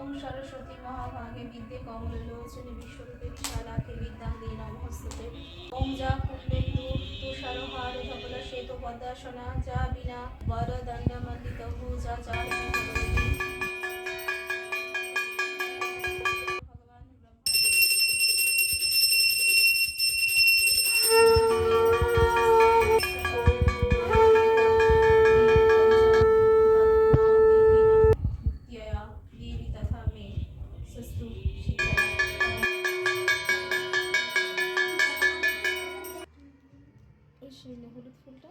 ওম সরস্বতী মহাভাগে বিদ্যে কমলোচনে বিশ্বরূপে বিশালাকে বিদ্যাং দে নমস্তে ওম যা কুণ্ডে তুষারহার ধবল শ্বেত পদ্মাসনা যা বিনা বরদণ্ড মণ্ডিত যা যা হলুদ ফুলটা।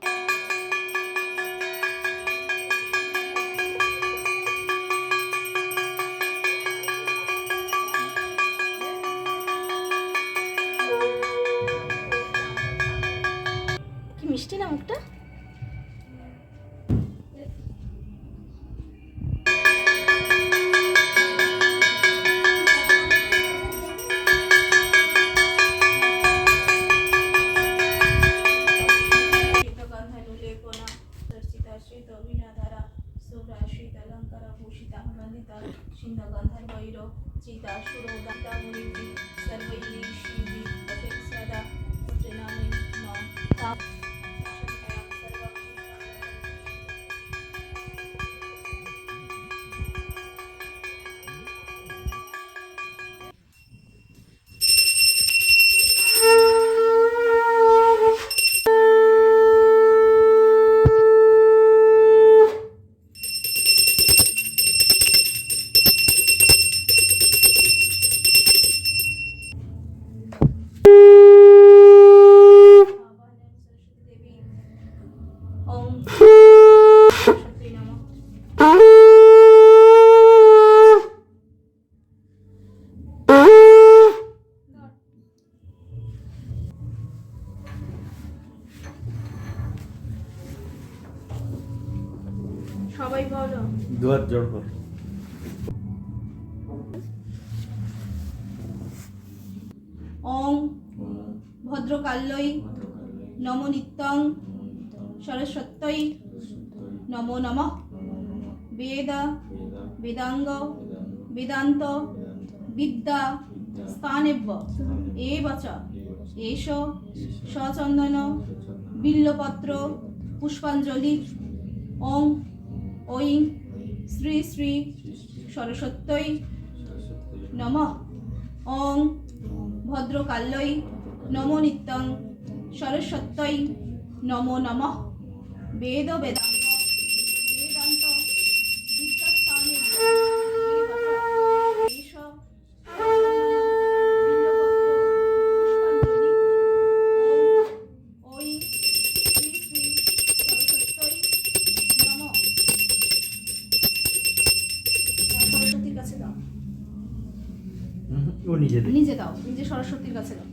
কি মিষ্টি না श्वेतविनाधारा शुभ्रा शीतलङ्कारभूषिता वन्दिता छिन्दगन्धर्वैर चिता सुरोगन्ता मुनिभिः सर्वैः शिवि সবাই বলো। দুয়ার জোর কর। ওং ভদ্রকাল্যই নম নিত্যং সরস্বত্যই নমো নমঃ। বেদ বেদাঙ্গ বেদান্ত বিদ্যা স্থানেভ্য। এব চ এষ। সচন্দন বিল্লপত্র পুষ্পাঞ্জলি। ওং ঐং শ্রী শ্রী সরস্বত্যই নম। ওং ভদ্রকাল্যই নমো নিত্যং সরস্বত্যই নমো নম। বেদ বেদান্ত নিজে নিজে দাও নিজে সরস্বতীর কাছে দাও।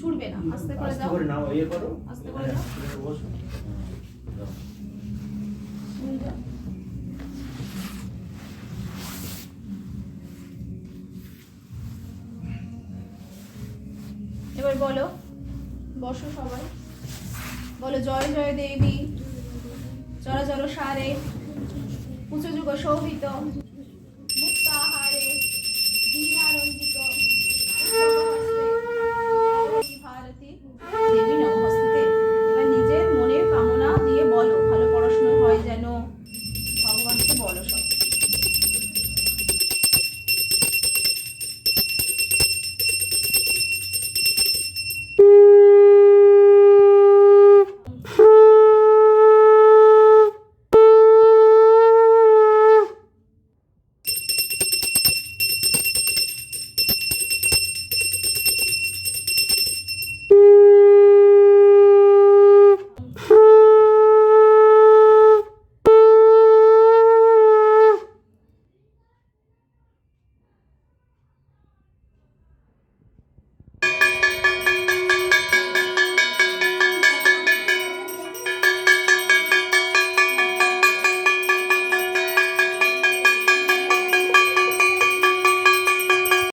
ছুটবে না আস্তে করে দাও। করে নাও ইয়ে করো। আস্তে করে দাও। বসো। দাও। এবার বলো বসো সবাই। বলো জয় জয় দেবী। চর চর সারে। উঁচু যুগ শোভিত।